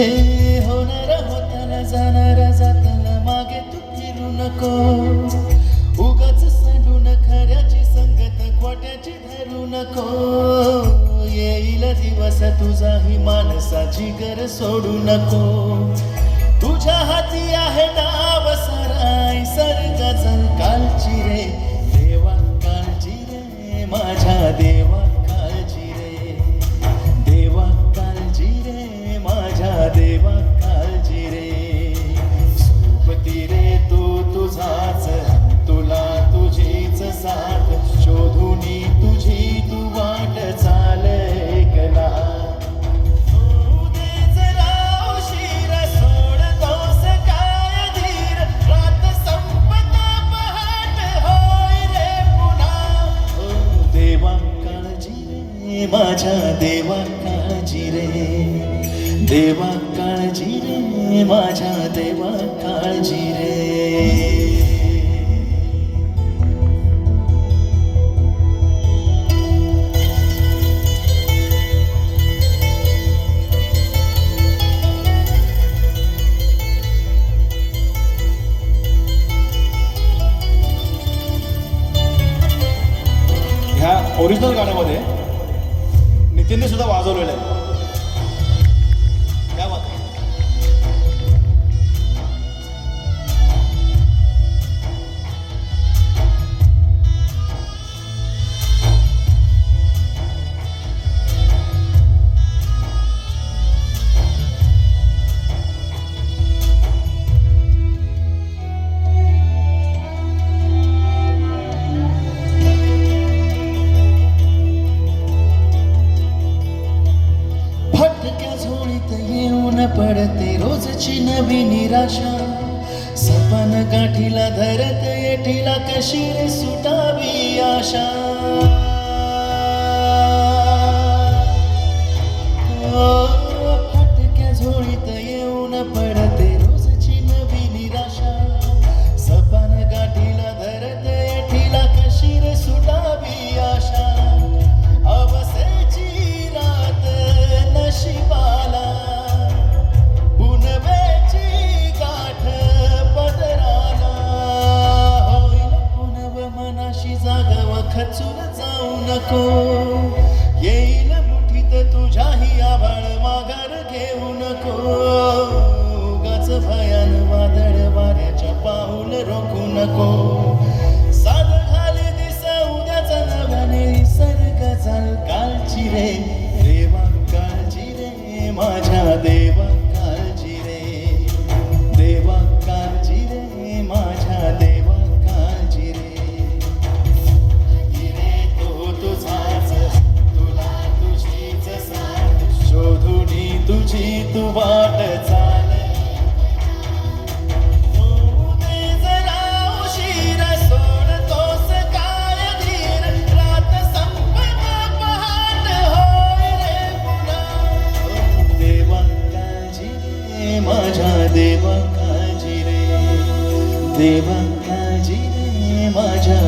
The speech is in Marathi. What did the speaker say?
हे होणार होताना जाणारा जाताना मागे तू फिरू नको. उगाच सांडून खऱ्याची संगत कोट्याची धरू नको. येईल दिवस तुझाही माणसाची घर सोडू नको. माझ्या देवा काळजी रे. देवा काळजी रे माझ्या देवा काळजी रे. ओरिजिनल गाण्यामध्ये त्यांनी सुद्धा वाजवलेलं आहे. कशाची नवी निराशा. सपन गाठीला धरत येठीला कशी सुटावी आशा? ছিলে देवा जिने मजा